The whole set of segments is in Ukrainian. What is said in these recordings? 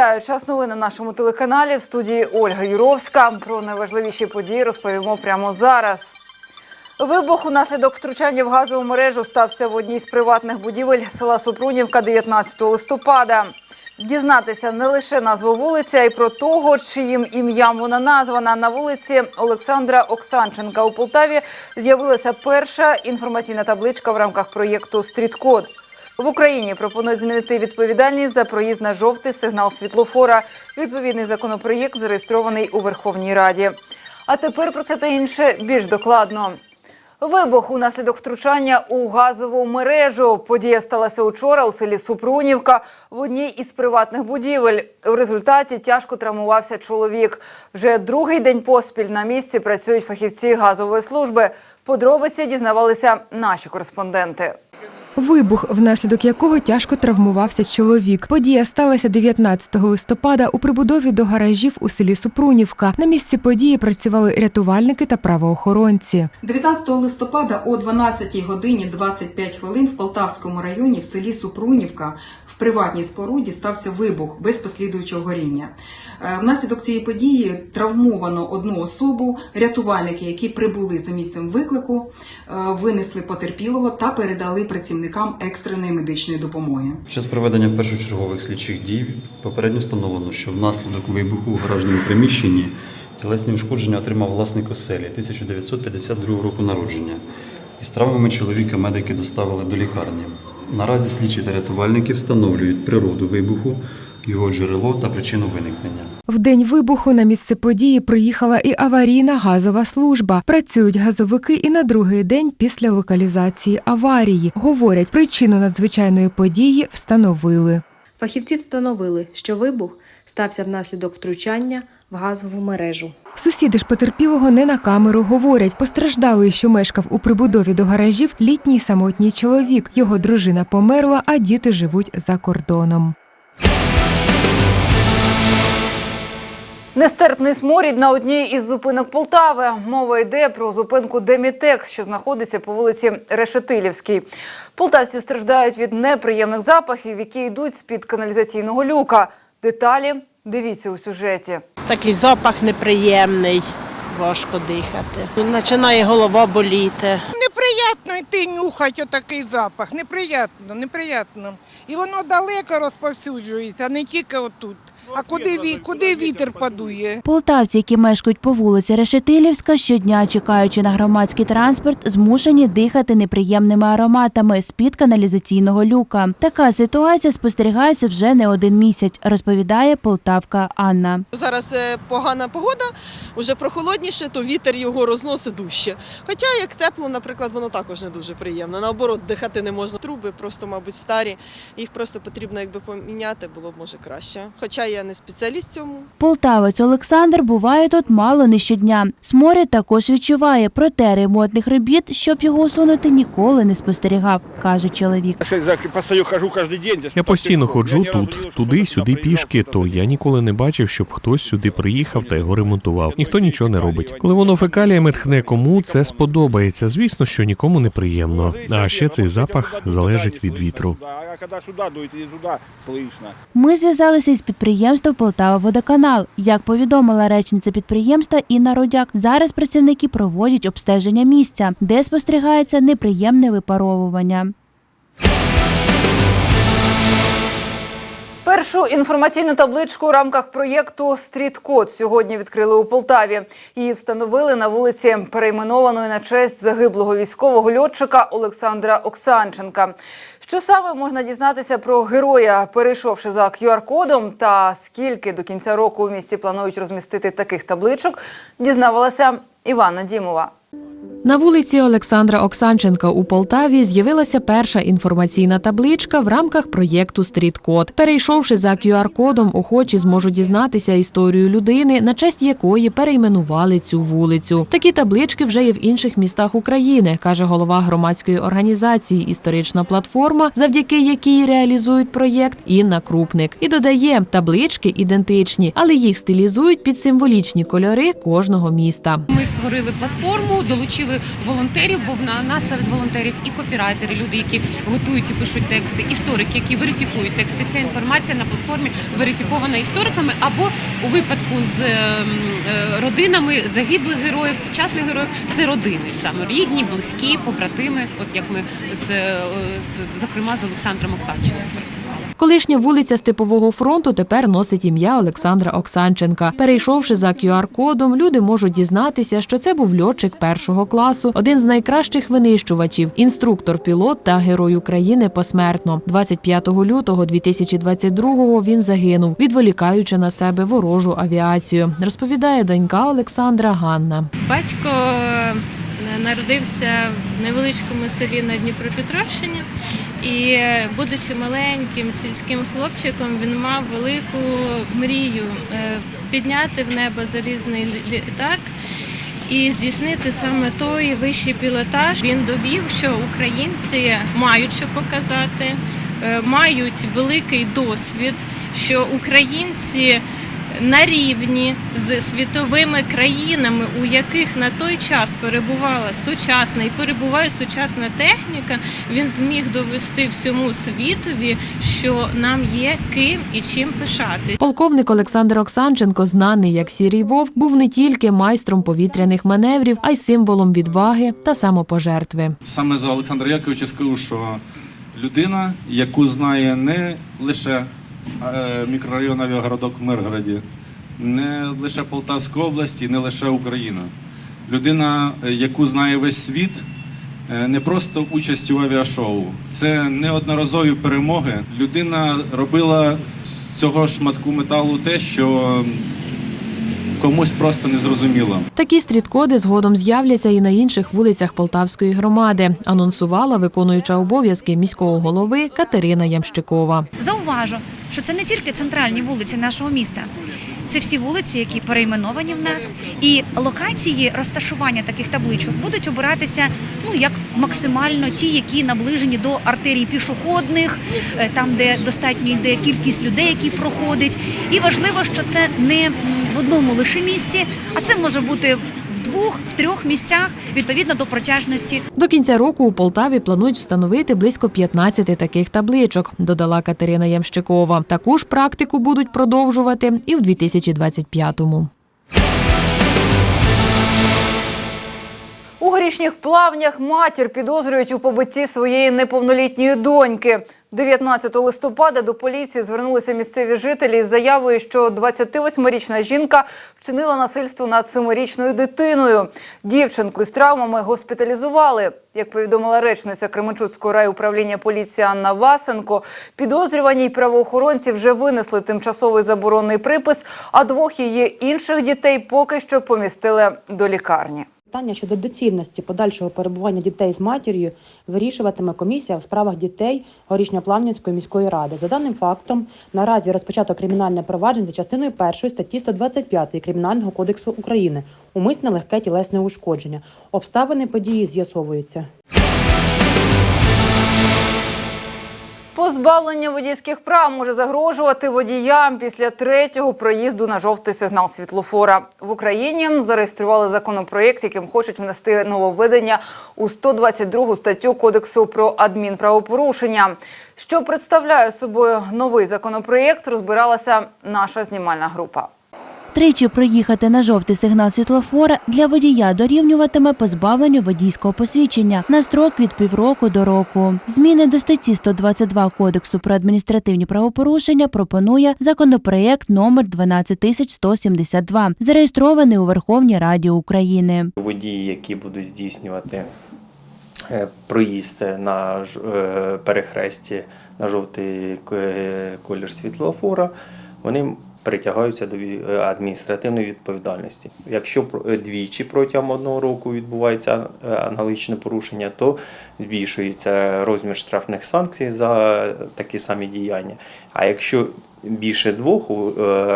Вітаю! Час новин на нашому телеканалі в студії Ольга Юровська. Про найважливіші події розповімо прямо зараз. Вибух унаслідок втручання в газову мережу стався в одній з приватних будівель села Супрунівка 19 листопада. Дізнатися не лише назву вулиці, а й про того, чиїм ім'ям вона названа. На вулиці Олександра Оксанченка у Полтаві з'явилася перша інформаційна табличка в рамках проєкту Стріткод. В Україні пропонують змінити відповідальність за проїзд на жовтий сигнал світлофора. Відповідний законопроєкт зареєстрований у Верховній Раді. А тепер про це та інше більш докладно. Вибух унаслідок втручання у газову мережу. Подія сталася учора у селі Супрунівка в одній із приватних будівель. У результаті тяжко травмувався чоловік. Вже другий день поспіль на місці працюють фахівці газової служби. Подробиці дізнавалися наші кореспонденти. Вибух, внаслідок якого тяжко травмувався чоловік. Подія сталася 19 листопада у прибудові до гаражів у селі Супрунівка. На місці події працювали рятувальники та правоохоронці. 19 листопада о 12 годині 25 хвилин в Полтавському районі в селі Супрунівка приватній споруді стався вибух без послідуючого горіння. Е, Внаслідок цієї події травмовано одну особу. Рятувальники, які прибули за місцем виклику, е, винесли потерпілого та передали працівникам екстреної медичної допомоги. Під час проведення першочергових слідчих дій попередньо встановлено, що внаслідок вибуху у гаражному приміщенні тілесні ушкодження отримав власник оселі 1952 року народження. Із травмами чоловіка медики доставили до лікарні. Наразі слідчі та рятувальники встановлюють природу вибуху, його джерело та причину виникнення. В день вибуху на місце події приїхала і аварійна газова служба. Працюють газовики і на другий день після локалізації аварії. Говорять, причину надзвичайної події встановили. Фахівці встановили, що вибух стався внаслідок втручання в газову мережу. Сусіди ж потерпілого не на камеру говорять. Постраждалий, що мешкав у прибудові до гаражів, літній самотній чоловік. Його дружина померла, а діти живуть за кордоном. Нестерпний сморід на одній із зупинок Полтави. Мова йде про зупинку Демітекс, що знаходиться по вулиці Решетилівській. Полтавці страждають від неприємних запахів, які йдуть з-під каналізаційного люка. Деталі дивіться у сюжеті. Такий запах неприємний, важко дихати. Починає голова боліти. Неприємно йти нюхати отакий запах. Неприємно, неприємно. І воно далеко розповсюджується, не тільки отут. А куди, ві- куди вітер подує? Полтавці, які мешкають по вулиці Решетилівська, щодня чекаючи на громадський транспорт, змушені дихати неприємними ароматами з-під каналізаційного люка. Така ситуація спостерігається вже не один місяць, розповідає полтавка Анна. Зараз е, погана погода, вже прохолодніше, то вітер його розносить дужче. Хоча як тепло, наприклад, воно також не дуже приємно. Наоборот, дихати не можна. Труби просто, мабуть, старі. Їх просто потрібно якби поміняти, було б може краще. Хоча я не спеціаліст в цьому. Полтавець Олександр буває тут мало не щодня. Сморід також відчуває, проте ремонтних робіт, щоб його усунути, ніколи не спостерігав, каже чоловік. Я постійно ходжу тут, туди-сюди пішки, то я ніколи не бачив, щоб хтось сюди приїхав та його ремонтував. Ніхто нічого не робить. Коли воно фекаліями тхне кому, це сподобається. Звісно, що нікому не приємно. А ще цей запах залежить від вітру. Сюди туди. Ми зв'язалися із підприємством Полтава Водоканал. Як повідомила речниця підприємства Інна Родяк, зараз працівники проводять обстеження місця, де спостерігається неприємне випаровування. Першу інформаційну табличку у рамках проєкту Стріткод сьогодні відкрили у Полтаві. Її встановили на вулиці, перейменованої на честь загиблого військового льотчика Олександра Оксанченка. Що саме можна дізнатися про героя, перейшовши за QR-кодом, та скільки до кінця року у місті планують розмістити таких табличок, дізнавалася Івана Дімова. На вулиці Олександра Оксанченка у Полтаві з'явилася перша інформаційна табличка в рамках проєкту Стріткод. Перейшовши за QR-кодом, охочі зможуть дізнатися історію людини, на честь якої перейменували цю вулицю. Такі таблички вже є в інших містах України, каже голова громадської організації Історична платформа, завдяки якій реалізують проєкт Інна Крупник. І додає, таблички ідентичні, але їх стилізують під символічні кольори кожного міста. Ми створили платформу, долучили волонтерів, бо в нас серед волонтерів і копірайтери, люди, які готують і пишуть тексти, історики, які верифікують тексти. Вся інформація на платформі верифікована істориками або у випадку з ем, е, родинами загиблих героїв, сучасних героїв це родини саме рідні, близькі, побратими. От як ми з, е, з зокрема з Олександром Оксанченком працювали. Колишня вулиця Степового фронту тепер носить ім'я Олександра Оксанченка. Перейшовши за QR-кодом, люди можуть дізнатися, що це був льотчик першого класу, один з найкращих винищувачів, інструктор-пілот та герой України посмертно. 25 лютого 2022-го він загинув, відволікаючи на себе ворожу авіацію. Розповідає донька Олександра Ганна. Батько е, народився в невеличкому селі на Дніпропетровщині, і, е, будучи маленьким сільським хлопчиком, він мав велику мрію е, підняти в небо залізний літак. І здійснити саме той вищий пілотаж. Він довів, що українці мають що показати, е, мають великий досвід, що українці на рівні з світовими країнами, у яких на той час перебувала сучасна і перебуває сучасна техніка, він зміг довести всьому світові, що нам є ким і чим пишати. Полковник Олександр Оксанченко, знаний як сірий вовк, був не тільки майстром повітряних маневрів, а й символом відваги та самопожертви. Саме за Олександра Яковича скажу, що людина, яку знає не лише мікрорайон авіагородок в Миргороді, не лише Полтавська область і не лише Україна. Людина, е, яку знає весь світ, е, не просто участь у авіашоу. Це неодноразові перемоги. Людина робила з цього шматку металу те, що комусь просто не зрозуміло. Такі стріт-коди згодом з'являться і на інших вулицях Полтавської громади. Анонсувала виконуюча обов'язки міського голови Катерина Ямщикова. Зауважу, що це не тільки центральні вулиці нашого міста. Це всі вулиці, які перейменовані в нас, і локації розташування таких табличок будуть обиратися ну як максимально ті, які наближені до артерій пішохідних, е, там де достатньо йде кількість людей, які проходять. І важливо, що це не в одному лише місці, а це може бути в двох, в трьох місцях відповідно до протяжності До кінця року у Полтаві планують встановити близько 15 таких табличок, додала Катерина Ямщикова. Таку ж практику будуть продовжувати і в 2025-му. Горішніх плавнях матір підозрюють у побитті своєї неповнолітньої доньки. 19 листопада до поліції звернулися місцеві жителі з заявою, що 28-річна жінка вчинила насильство над 7-річною дитиною. Дівчинку з травмами госпіталізували. Як повідомила речниця Кременчуцького райуправління поліції Анна Васенко, підозрювані й правоохоронці вже винесли тимчасовий заборонний припис, а двох її інших дітей поки що помістили до лікарні. Питання щодо доцільності подальшого перебування дітей з матір'ю вирішуватиме комісія в справах дітей Горішньоплавнянської міської ради. За даним фактом, наразі розпочато кримінальне провадження за частиною першої статті 125 Кримінального кодексу України умисне легке тілесне ушкодження. Обставини події з'ясовуються. Позбавлення водійських прав може загрожувати водіям після третього проїзду на жовтий сигнал світлофора. В Україні зареєстрували законопроєкт, яким хочуть внести нововведення у 122 статтю Кодексу про адмінправопорушення. Що представляє собою новий законопроєкт, розбиралася наша знімальна група. Тричі проїхати на жовтий сигнал світлофора для водія дорівнюватиме позбавленню водійського посвідчення на строк від півроку до року. Зміни до статті 122 Кодексу про адміністративні правопорушення пропонує законопроєкт номер 12172, зареєстрований у Верховній Раді України. Водії, які будуть здійснювати е, проїзд на е, перехресті на жовтий е, колір світлофора, вони притягаються до е, адміністративної відповідальності. Якщо е, двічі протягом одного року відбувається е, аналогічне порушення, то збільшується розмір штрафних санкцій за такі самі діяння. А якщо більше двох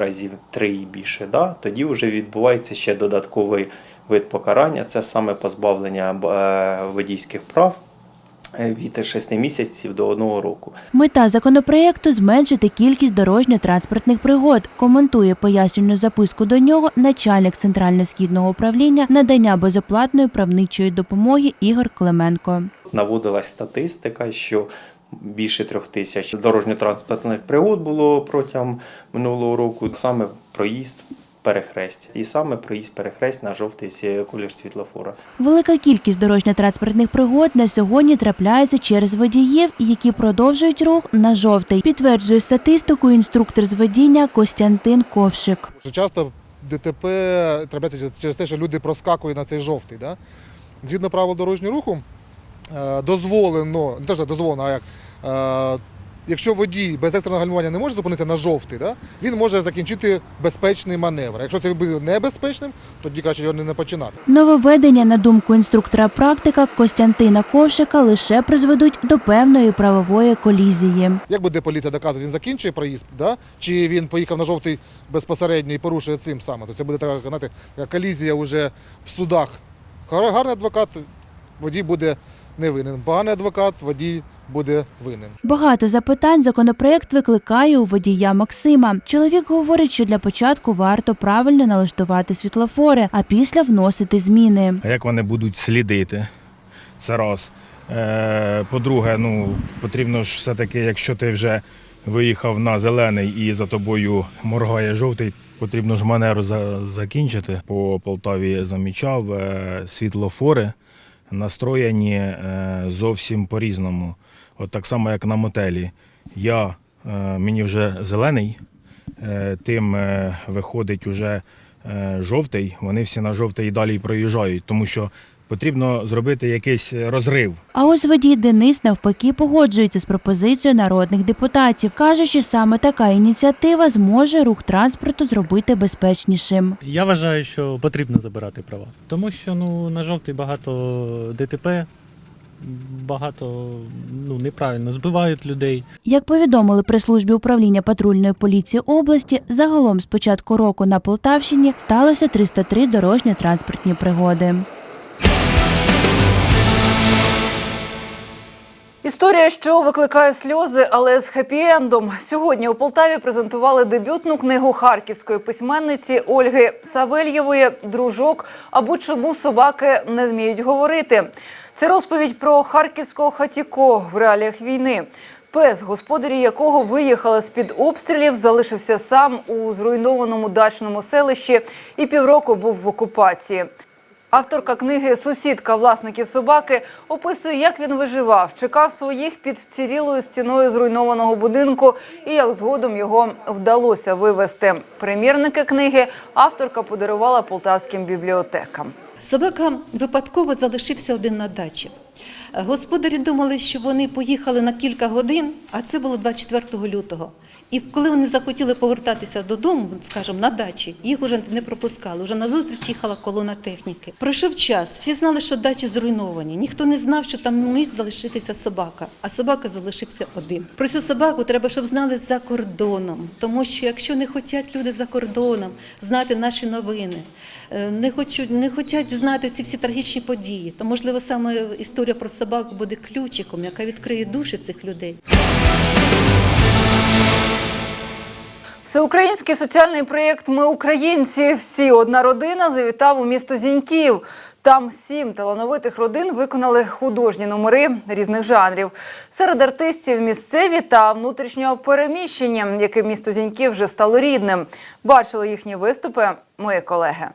разів, три і більше, да, тоді вже відбувається ще додатковий вид покарання це саме позбавлення водійських прав від 6 місяців до 1 року. Мета законопроекту зменшити кількість дорожньо-транспортних пригод. Коментує пояснювальну записку до нього начальник центрально-східного управління надання безоплатної правничої допомоги Ігор Клименко. Наводилась статистика, що більше трьох тисяч дорожньо-транспортних пригод було протягом минулого року. Саме проїзд перехрестя. І саме проїзд перехресть на жовтий сі- колір світлофора. Велика кількість дорожньо-транспортних пригод на сьогодні трапляється через водіїв, які продовжують рух на жовтий. Підтверджує статистику інструктор з водіння Костянтин Ковшик. Часто ДТП трапляється через те, що люди проскакують на цей жовтий. Да? Згідно правил дорожнього руху, е, дозволено, не те, що дозволено, а як. Якщо водій без екстреного гальмування не може зупинитися на жовтий, да, він може закінчити безпечний маневр. Якщо це буде небезпечним, тоді краще його не починати. Нововведення, на думку інструктора практика Костянтина Ковшика, лише призведуть до певної правової колізії. Як буде поліція доказувати, він закінчує проїзд, да? чи він поїхав на жовтий безпосередньо і порушує цим саме. То це буде така, знаєте, колізія вже в судах. Гарний адвокат, водій буде не винен. Поганий адвокат, водій буде винен. Багато запитань законопроект викликає у водія Максима. Чоловік говорить, що для початку варто правильно налаштувати світлофори, а після вносити зміни. А як вони будуть слідити? Це раз. Е, По-друге, ну потрібно ж все-таки, якщо ти вже виїхав на зелений і за тобою моргає жовтий, потрібно ж манеру за- закінчити. По Полтаві замічав е, світлофори настроєні е, зовсім по-різному. От так само, як на мотелі. Я, е, мені вже зелений, е, тим е, виходить уже е, жовтий. Вони всі на жовтий і далі проїжджають, тому що потрібно зробити якийсь розрив. А ось водій Денис навпаки погоджується з пропозицією народних депутатів. каже, що саме така ініціатива зможе рух транспорту зробити безпечнішим. Я вважаю, що потрібно забирати права, тому що ну на жовтий багато ДТП, багато ну неправильно збивають людей. Як повідомили при службі управління патрульної поліції області, загалом з початку року на Полтавщині сталося 303 дорожньо-транспортні пригоди. Історія, що викликає сльози, але з хеппі-ендом. Сьогодні у Полтаві презентували дебютну книгу харківської письменниці Ольги Савельєвої Дружок або чому собаки не вміють говорити. Це розповідь про харківського хатіко в реаліях війни. Пес, господарі якого виїхали з під обстрілів, залишився сам у зруйнованому дачному селищі і півроку був в окупації. Авторка книги Сусідка власників собаки описує, як він виживав, чекав своїх під вцілілою стіною зруйнованого будинку і як згодом його вдалося вивезти. Примірники книги авторка подарувала полтавським бібліотекам. Собака випадково залишився один на дачі. Господарі думали, що вони поїхали на кілька годин, а це було 24 лютого. І коли вони захотіли повертатися додому, скажімо, на дачі, їх вже не пропускали. Вже на зустріч їхала колона техніки. Пройшов час, всі знали, що дачі зруйновані. Ніхто не знав, що там міг залишитися собака, а собака залишився один. Про цю собаку треба, щоб знали за кордоном, тому що якщо не хочуть люди за кордоном знати наші новини, е, не хочуть, не хочуть знати ці всі трагічні події, то можливо саме історія про собаку буде ключиком, яка відкриє душі цих людей. Всеукраїнський соціальний проєкт Ми українці. Всі одна родина завітав у місто Зіньків. Там сім талановитих родин виконали художні номери різних жанрів. Серед артистів місцеві та внутрішнього переміщення, яким місто Зіньків вже стало рідним. Бачили їхні виступи мої колеги.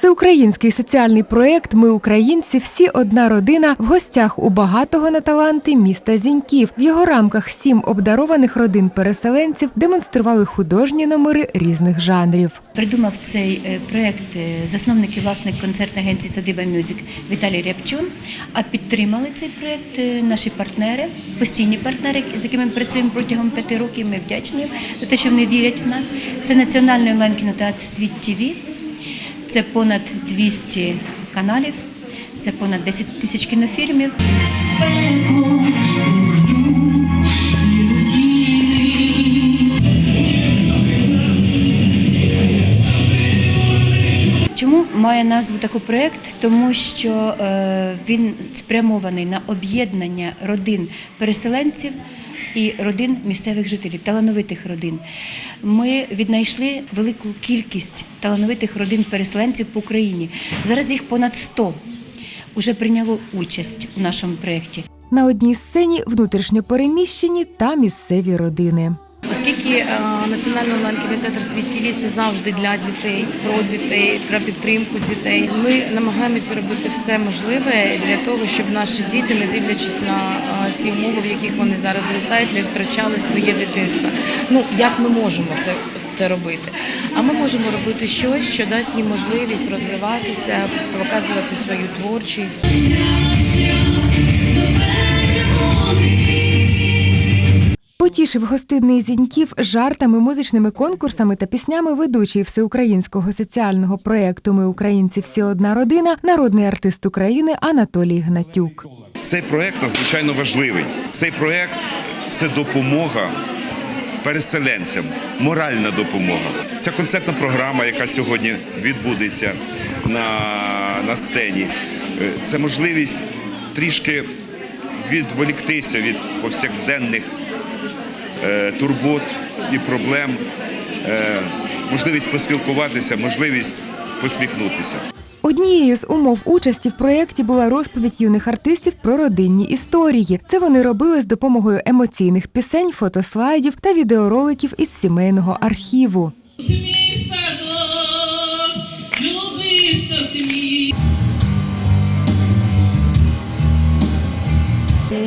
Всеукраїнський соціальний проєкт Ми українці всі одна родина в гостях у багатого на таланти міста Зіньків. В його рамках сім обдарованих родин переселенців демонстрували художні номери різних жанрів. Придумав цей е, проект е, засновник і власник концертної агенції Садиба Мюзик Віталій Рябчун. А підтримали цей проект е, наші партнери, постійні партнери, з якими ми працюємо протягом п'яти років. Ми вдячні за те, що вони вірять в нас. Це національний онлайн кінотеатр Світ ТВ. Це понад 200 каналів, це понад 10 тисяч кінофільмів. Чому має назву таку проєкт, тому що е, він спрямований на об'єднання родин переселенців і родин місцевих жителів, талановитих родин. Ми віднайшли велику кількість талановитих родин переселенців по Україні. Зараз їх понад 100 вже прийняло участь у нашому проєкті. На одній сцені внутрішньопереміщені та місцеві родини. Оскільки е, Національний онлайн-кінотеатр «Світ ТВ» – це завжди для дітей, про дітей, про підтримку дітей. Ми намагаємося робити все можливе для того, щоб наші діти, не дивлячись на е, ці умови, в яких вони зараз зростають, не втрачали своє дитинство. Ну як ми можемо це? Це робити, а ми можемо робити щось, що дасть їм можливість розвиватися, показувати свою творчість. Потішив гостинний зіньків жартами, музичними конкурсами та піснями ведучий всеукраїнського соціального проєкту Ми українці всі одна родина, народний артист України Анатолій Гнатюк. Цей проект надзвичайно важливий. Цей проект це допомога переселенцям, моральна допомога. Ця концертна програма, яка сьогодні відбудеться на, на сцені, е, це можливість трішки відволіктися від повсякденних турбот і проблем, е, можливість поспілкуватися, можливість посміхнутися. Однією з умов участі в проєкті була розповідь юних артистів про родинні історії. Це вони робили з допомогою емоційних пісень, фотослайдів та відеороликів із сімейного архіву.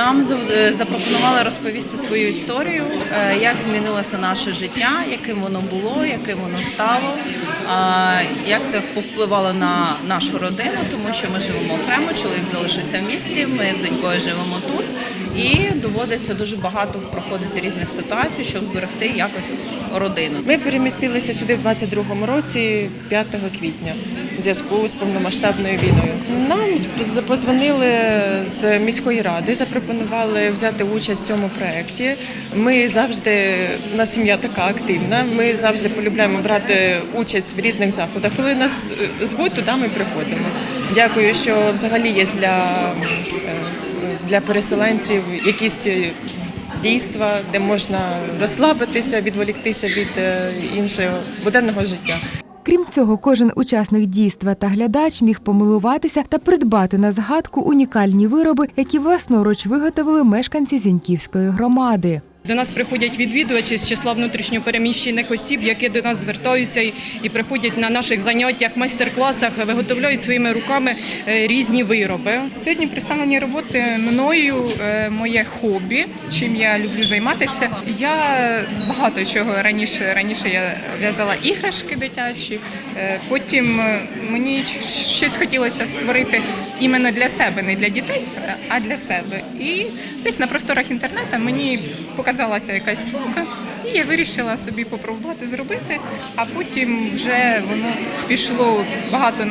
Нам е, запропонували розповісти свою історію, е, як змінилося наше життя, яким воно було, яким воно стало, як це повпливало на нашу родину, тому що ми живемо окремо, чоловік залишився в місті, ми з донькою живемо тут, і доводиться дуже багато проходити різних ситуацій, щоб зберегти якось родину. Ми перемістилися сюди в 22-му році, 5 квітня, в зв'язку з повномасштабною війною. Нам позвонили з міської ради, запропонували взяти участь в цьому проєкті. Ми завжди, у нас сім'я така активна, ми завжди полюбляємо брати участь в різних заходах. Коли нас е, звуть, туди ми приходимо. Дякую, що взагалі є для, е, для переселенців якісь е, дійства, де можна розслабитися, відволіктися від е, іншого буденного життя. Крім цього, кожен учасник дійства та глядач міг помилуватися та придбати на згадку унікальні вироби, які власноруч виготовили мешканці Зіньківської громади. До нас приходять відвідувачі з числа внутрішньопереміщених осіб, які до нас звертаються і- приходять на наших заняттях, майстер-класах, виготовляють своїми руками е, різні вироби. Сьогодні представлені роботи мною е, моє хобі, чим я люблю займатися. Я багато чого раніше раніше я в'язала іграшки дитячі. Е, Потім е, мені щось хотілося створити іменно для себе, не для дітей, а для себе. І десь на просторах інтернету мені показалася якась сумка, і я вирішила собі попробувати зробити. А потім вже воно пішло багато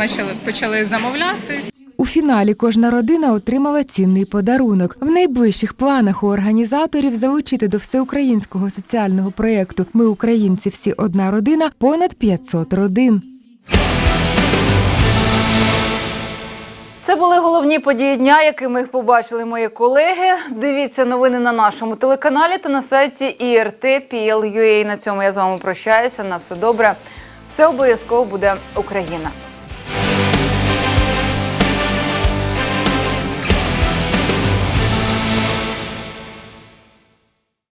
почали замовляти. У фіналі кожна родина отримала цінний подарунок. В найближчих планах у організаторів залучити до всеукраїнського соціального проєкту Ми українці всі одна родина понад 500 родин. Це були головні події дня, якими побачили мої колеги. Дивіться новини на нашому телеканалі та на сайті IRT.PL.UA. На цьому я з вами прощаюся. На все добре. Все обов'язково буде Україна.